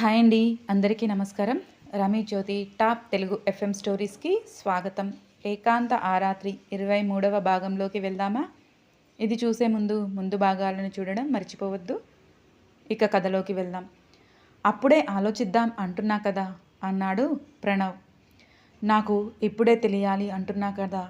Hi అండి అందరికీ నమస్కారం. రమీ జ్యోతి టాప్ తెలుగు ఎఫ్ఎం స్టోరీస్కి స్వాగతం. ఏకాంత ఆరాత్రి ఇరవై మూడవ భాగంలోకి వెళ్దామా? ఇది చూసే ముందు ముందు భాగాలను చూడడం మర్చిపోవద్దు. ఇక కథలోకి వెళ్దాం. అప్పుడే ఆలోచిద్దాం అంటున్నా కదా అన్నాడు ప్రణవ్. నాకు ఇప్పుడే తెలియాలి అంటున్నా కదా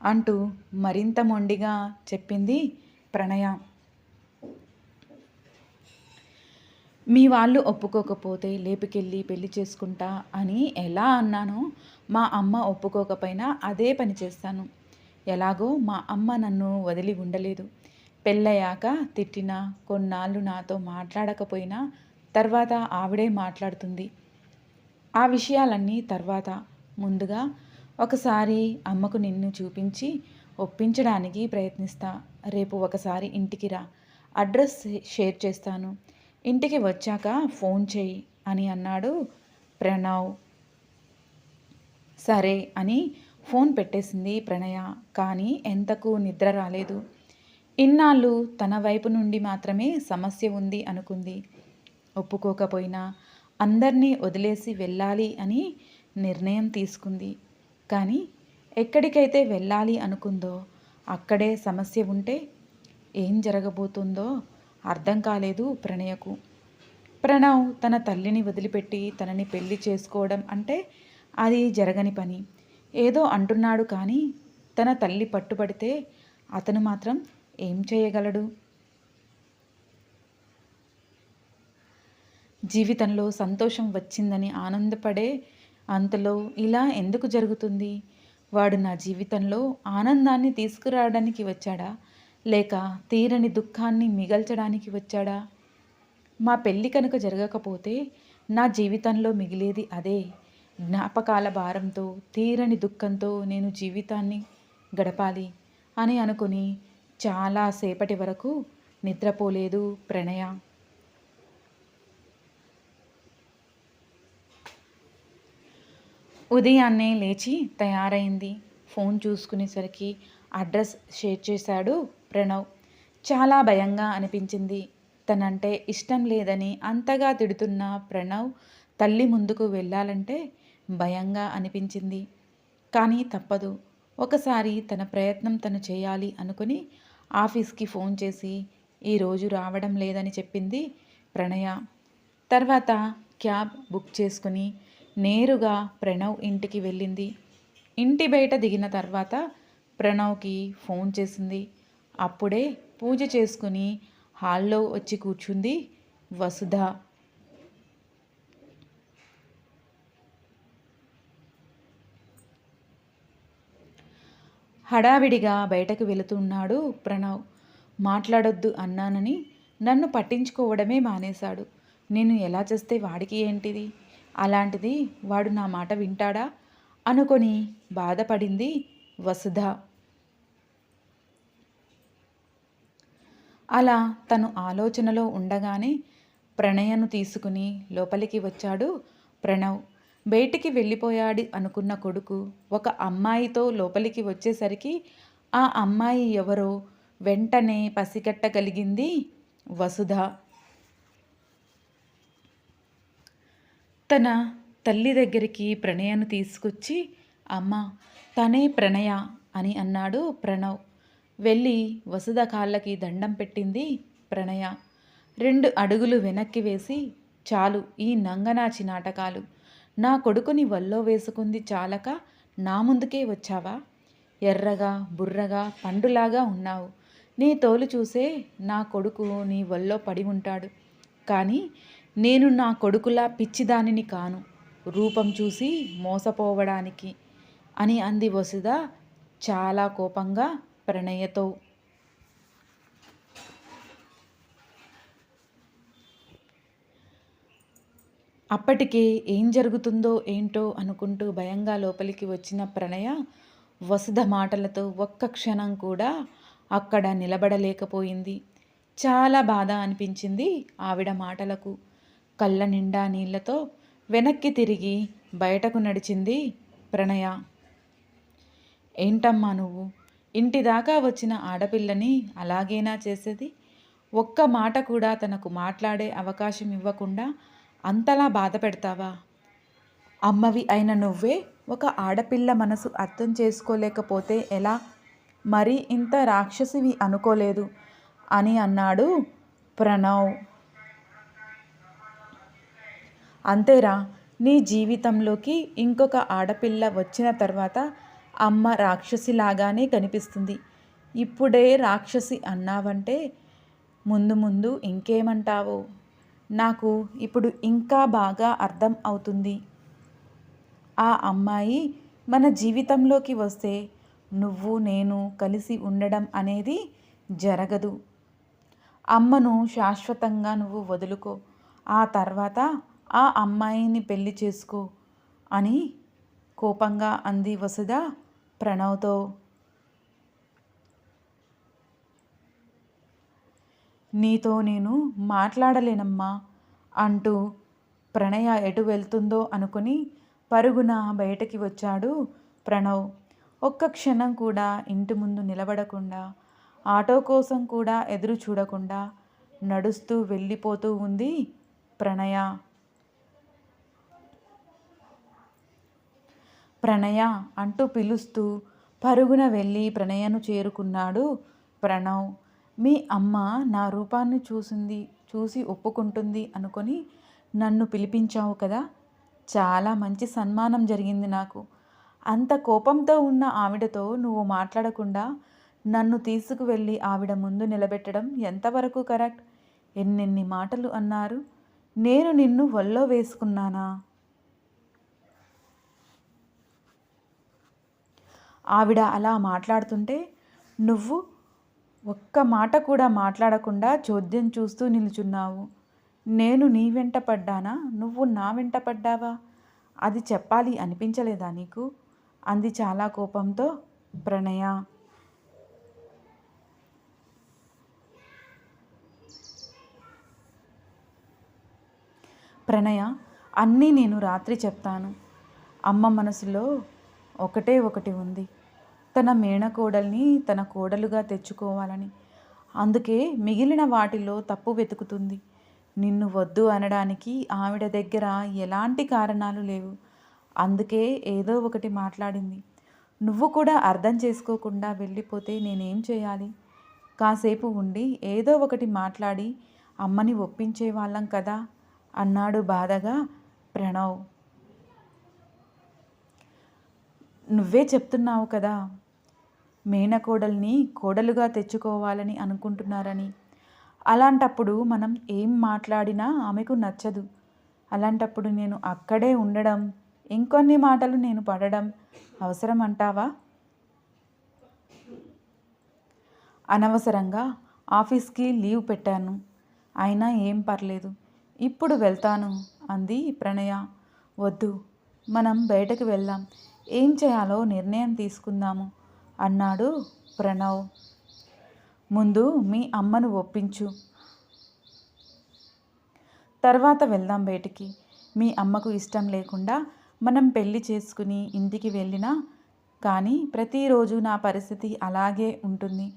అంటూ మరింత మొండిగా చెప్పింది ప్రణయ. మీ వాళ్ళు ఒప్పుకోకపోతే లేపుకెళ్ళి పెళ్ళి చేసుకుంటా అని ఎలా అన్నానో మా అమ్మ ఒప్పుకోకపోయినా అదే పని చేస్తాను. ఎలాగో మా అమ్మ నన్ను వదిలి ఉండలేదు. పెళ్ళయ్యాక తిట్టినా కొన్నాళ్ళు నాతో మాట్లాడకపోయినా తర్వాత ఆవిడే మాట్లాడుతుంది. ఆ విషయాలన్నీ తర్వాత. ముందుగా ఒకసారి అమ్మకు నిన్ను చూపించి ఒప్పించడానికి ప్రయత్నిస్తా. రేపు ఒకసారి ఇంటికి రా. అడ్రస్ షేర్ చేస్తాను. ఇంటికి వచ్చాక ఫోన్ చేయి అని అన్నాడు ప్రణవ్. సరే అని ఫోన్ పెట్టేసింది ప్రణయ. కానీ ఎంతకు నిద్ర రాలేదు. ఇన్నాళ్ళు తన వైపు నుండి మాత్రమే సమస్య ఉంది అనుకుంది. ఒప్పుకోకపోయినా అందరినీ వదిలేసి వెళ్ళాలి అని నిర్ణయం తీసుకుంది. కానీ ఎక్కడికైతే వెళ్ళాలి అనుకుందో అక్కడే సమస్య ఉంటే ఏం జరగబోతుందో అర్థం కాలేదు ప్రణయకు. ప్రణవ్ తన తల్లిని వదిలిపెట్టి తనని పెళ్ళి చేసుకోవడం అంటే అది జరగని పని. ఏదో అంటున్నాడు కానీ తన తల్లి పట్టుబడితే అతను మాత్రం ఏం చేయగలడు? జీవితంలో సంతోషం వచ్చిందని ఆనందపడే అంతలో ఇలా ఎందుకు జరుగుతుంది? వాడు నా జీవితంలో ఆనందాన్ని తీసుకురావడానికి వచ్చాడా? లేక తీరని దుఃఖాన్ని మిగల్చడానికి వచ్చాడా? మా పెళ్ళి కనుక జరగకపోతే నా జీవితంలో మిగిలేది అదే. జ్ఞాపకాల భారంతో తీరని దుఃఖంతో నేను జీవితాన్ని గడపాలి అని అనుకుని చాలాసేపటి వరకు నిద్రపోలేదు ప్రణయ. ఉదయాన్నే లేచి తయారైంది. ఫోన్ చూసుకునేసరికి అడ్రస్ షేర్ చేశాడు ప్రణవ్. చాలా భయంగా అనిపించింది. తనంటే ఇష్టం లేదని అంతగా తిడుతున్న ప్రణవ్ తల్లి ముందుకు వెళ్ళాలంటే భయంగా అనిపించింది. కానీ తప్పదు. ఒకసారి తన ప్రయత్నం తను చేయాలి అనుకుని ఆఫీస్కి ఫోన్ చేసి ఈరోజు రావడం లేదని చెప్పింది ప్రణయ. తర్వాత క్యాబ్ బుక్ చేసుకుని నేరుగా ప్రణవ్ ఇంటికి వెళ్ళింది. ఇంటి బయట దిగిన తర్వాత ప్రణవ్కి ఫోన్ చేసింది. అప్పుడే పూజ చేసుకుని హాల్లో వచ్చి కూర్చుంది వసుధ. హడావిడిగా బయటకు వెళుతున్నాడు ప్రణవ్. మాట్లాడొద్దు అన్నానని నన్ను పట్టించుకోవడమే మానేశాడు. నేను ఎలా చేస్తే వాడికి ఏంటిది? అలాంటిది వాడు నా మాట వింటాడా? అనుకొని బాధపడింది వసుధ. అలా తను ఆలోచనలో ఉండగానే ప్రణయను తీసుకుని లోపలికి వచ్చాడు ప్రణవ్. బయటికి వెళ్ళిపోయాడు అనుకున్న కొడుకు ఒక అమ్మాయితో లోపలికి వచ్చేసరికి ఆ అమ్మాయి ఎవరో వెంటనే పసిగట్టగలిగింది వసుధ. తన తల్లి దగ్గరికి ప్రణయను తీసుకొచ్చి అమ్మ తనే ప్రణయ అని అన్నాడు ప్రణవ్. వెళ్ళి వసుధ కాళ్ళకి దండం పెట్టింది ప్రణయ. రెండు అడుగులు వెనక్కి వేసి చాలు ఈ నంగనాచి నాటకాలు. నా కొడుకుని వల్లో వేసుకుంది చాలక నా ముందుకే వచ్చావా? ఎర్రగా బుర్రగా పండులాగా ఉన్నావు. నీ తోలు చూసే నా కొడుకు నీ వల్లో పడి ఉంటాడు. కానీ నేను నా కొడుకులా పిచ్చిదానిని కాను. రూపం చూసి మోసపోవడానికి అని అంది వసుధ చాలా కోపంగా ప్రణయతో. అప్పటికే ఏం జరుగుతుందో ఏంటో అనుకుంటూ భయంగా లోపలికి వచ్చిన ప్రణయ వసుధ మాటలతో ఒక్క క్షణం కూడా అక్కడ నిలబడలేకపోయింది. చాలా బాధ అనిపించింది ఆవిడ మాటలకు. కళ్ళ నిండా నీళ్ళతో వెనక్కి తిరిగి బయటకు నడిచింది ప్రణయ. ఏంటమ్మా నువ్వు? ఇంటి దాకా వచ్చిన ఆడపిల్లని అలాగేనా చేసేది? ఒక్క మాట కూడా తనకు మాట్లాడే అవకాశం ఇవ్వకుండా అంతలా బాధ పెడతావా? అమ్మవి అయిన నువ్వే ఒక ఆడపిల్ల మనసు అర్థం చేసుకోలేకపోతే ఎలా? మరీ ఇంత రాక్షసివి అనుకోలేదు అని అన్నాడు ప్రణవ్. అంతేరా నీ జీవితంలోకి ఇంకొక ఆడపిల్ల వచ్చిన తర్వాత అమ్మ రాక్షసిలాగానే కనిపిస్తుంది. ఇప్పుడే రాక్షసి అన్నావంటే ముందు ముందు ఇంకేమంటావో? నాకు ఇప్పుడు ఇంకా బాగా అర్థం అవుతుంది. ఆ అమ్మాయి మన జీవితంలోకి వస్తే నువ్వు నేను కలిసి ఉండడం అనేది జరగదు. అమ్మను శాశ్వతంగా నువ్వు వదులుకో. ఆ తర్వాత ఆ అమ్మాయిని పెళ్ళి చేసుకో అని కోపంగా అంది వసుధ. ప్రణవ్తో. నీతో నేను మాట్లాడలేనమ్మా అంటూ ప్రణయ ఎటు వెళ్తుందో అనుకుని పరుగున బయటకి వచ్చాడు ప్రణవ్. ఒక్క క్షణం కూడా ఇంటి ముందు నిలబడకుండా ఆటో కోసం కూడా ఎదురు చూడకుండా నడుస్తూ వెళ్ళిపోతూ ఉంది ప్రణయ. ప్రణయ అంటూ పిలుస్తూ పరుగున వెళ్ళి ప్రణయను చేరుకున్నాడు ప్రణవ్. మీ అమ్మ నా రూపాన్ని చూసింది చూసి ఒప్పుకుంటుంది అనుకొని నన్ను పిలిపించావు కదా. చాలా మంచి సన్మానం జరిగింది నాకు. అంత కోపంతో ఉన్న ఆవిడతో నువ్వు మాట్లాడకుండా నన్ను తీసుకువెళ్ళి ఆవిడ ముందు నిలబెట్టడం ఎంతవరకు కరెక్ట్? ఎన్నెన్ని మాటలు అన్నారు. నేను నిన్ను వల్లో వేసుకున్నానా? ఆవిడ అలా మాట్లాడుతుంటే నువ్వు ఒక్క మాట కూడా మాట్లాడకుండా చోద్యం చూస్తూ నిలుచున్నావు. నేను నీ వెంట పడ్డానా? నువ్వు నా వెంట పడ్డావా? అది చెప్పాలి అనిపించలేదా నీకు? అంది చాలా కోపంతో ప్రణయ. ప్రణయ అన్నీ నేను రాత్రి చెప్తాను. అమ్మ మనసులో ఒకటే ఒకటి ఉంది. తన మేనకోడల్ని తన కోడలుగా తెచ్చుకోవాలని. అందుకే మిగిలిన వాటిలో తప్పు వెతుకుతుంది. నిన్ను వద్దు అనడానికి ఆవిడ దగ్గర ఎలాంటి కారణాలు లేవు. అందుకే ఏదో ఒకటి మాట్లాడింది. నువ్వు కూడా అర్థం చేసుకోకుండా వెళ్ళిపోతే నేనేం చేయాలి? కాసేపు ఉండి ఏదో ఒకటి మాట్లాడి అమ్మని ఒప్పించే వాళ్ళం కదా అన్నాడు బాధగా ప్రణవ్. నువ్వే చెప్తున్నావు కదా మేనకోడల్ని కోడలుగా తెచ్చుకోవాలని అనుకుంటున్నారని. అలాంటప్పుడు మనం ఏం మాట్లాడినా ఆమెకు నచ్చదు. అలాంటప్పుడు నేను అక్కడే ఉండడం ఇంకొన్ని మాటలు నేను పడడం అవసరం అంటావా? అనవసరంగా ఆఫీస్కి లీవ్ పెట్టాను. అయినా ఏం పర్లేదు. ఇప్పుడు వెళ్తాను అంది ప్రణయ. వద్దు మనం బయటకు వెళ్దాం. ఏం చేయాలో నిర్ణయం తీసుకుందాము. అన్నాడు ప్రణవ్. ముందు మీ అమ్మను ఒప్పించు. తర్వాత వెళ్దాం బయటికి. మీ అమ్మకు ఇష్టం లేకుండా మనం పెళ్ళి చేసుకుని ఇంటికి వెళ్ళినా కానీ ప్రతిరోజు నా పరిస్థితి అలాగే ఉంటుంది.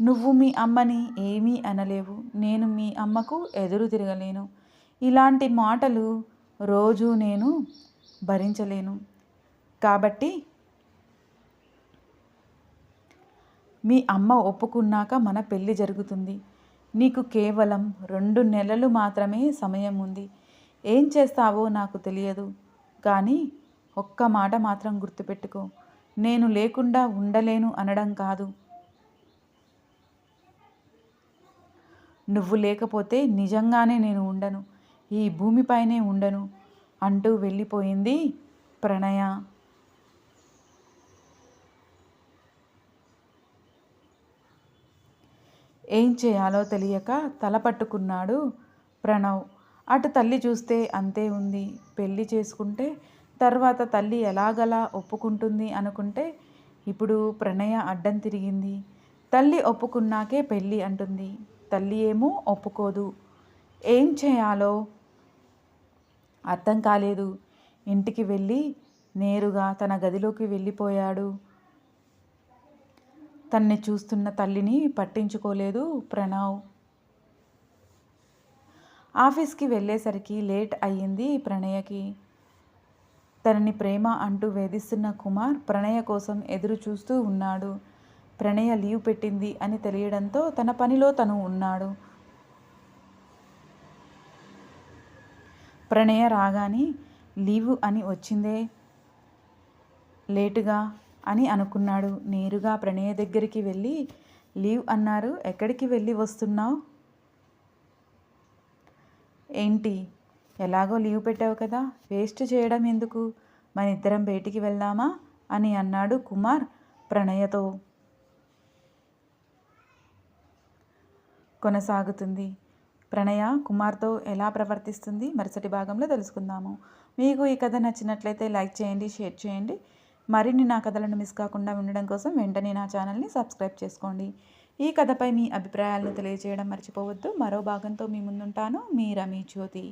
నువ్వు మీ అమ్మని ఏమీ అనలేవు. నేను మీ అమ్మకు ఎదురు తిరగలేను. ఇలాంటి మాటలు రోజు నేను భరించలేను. కాబట్టి మీ అమ్మ ఒప్పుకున్నాక మన పెళ్ళి జరుగుతుంది. నీకు కేవలం రెండు నెలలు మాత్రమే సమయం ఉంది. ఏం చేస్తావో నాకు తెలియదు. కానీ ఒక్క మాట మాత్రం గుర్తుపెట్టుకో. నేను లేకుండా ఉండలేను అనడం కాదు. నువ్వు లేకపోతే నిజంగానే నేను ఉండను. ఈ భూమిపైనే ఉండను అంటూ వెళ్ళిపోయింది ప్రణయ. ఏం చేయాలో తెలియక తల పట్టుకున్నాడు ప్రణవ్. అటు తల్లి చూస్తే అంతే ఉంది. పెళ్ళి చేసుకుంటే తర్వాత తల్లి ఎలాగలా ఒప్పుకుంటుంది అనుకుంటే ఇప్పుడు ప్రణయ అడ్డం తిరిగింది. తల్లి ఒప్పుకున్నాకే పెళ్ళి అంటుంది. తల్లి ఏమో ఒప్పుకోదు. ఏం చేయాలో అర్థం కాలేదు. ఇంటికి వెళ్ళి నేరుగా తన గదిలోకి వెళ్ళిపోయాడు. తన్ని చూస్తున్న తల్లిని పట్టించుకోలేదు ప్రణవ్. ఆఫీస్కి వెళ్ళేసరికి లేట్ అయ్యింది ప్రణయకి. తనని ప్రేమ అంటూ వేధిస్తున్న కుమార్ ప్రణయ కోసం ఎదురు చూస్తూ ఉన్నాడు. ప్రణయ లీవ్ పెట్టింది అని తెలియడంతో తన పనిలో తను ఉన్నాడు. ప్రణయ రాగానే లీవు అని వచ్చిందే. లేటుగా అని అనుకున్నాడు. నేరుగా ప్రణయ దగ్గరికి వెళ్ళి లీవ్ అన్నారు. ఎక్కడికి వెళ్ళి వస్తున్నావు? ఏంటి? ఎలాగో లీవ్ పెట్టావు కదా. వేస్ట్ చేయడం ఎందుకు? మన ఇద్దరం బయటికి వెళ్దామా? అని అన్నాడు కుమార్ ప్రణయతో. కొనసాగుతుంది. ప్రణయ కుమార్తో ఎలా ప్రవర్తిస్తుంది? మరుసటి భాగంలో తెలుసుకుందాము. మీకు ఈ కథ నచ్చినట్లయితే లైక్ చేయండి షేర్ చేయండి. మరిన్ని నా కథలను మిస్ కాకుండా ఉండడం కోసం వెంటనే నా ఛానల్ని సబ్స్క్రైబ్ చేసుకోండి. ఈ కథపై మీ అభిప్రాయాలను తెలియజేయడం మర్చిపోవద్దు. మరో భాగంతో మీ ముందుంటాను. మీ జ్యోతి.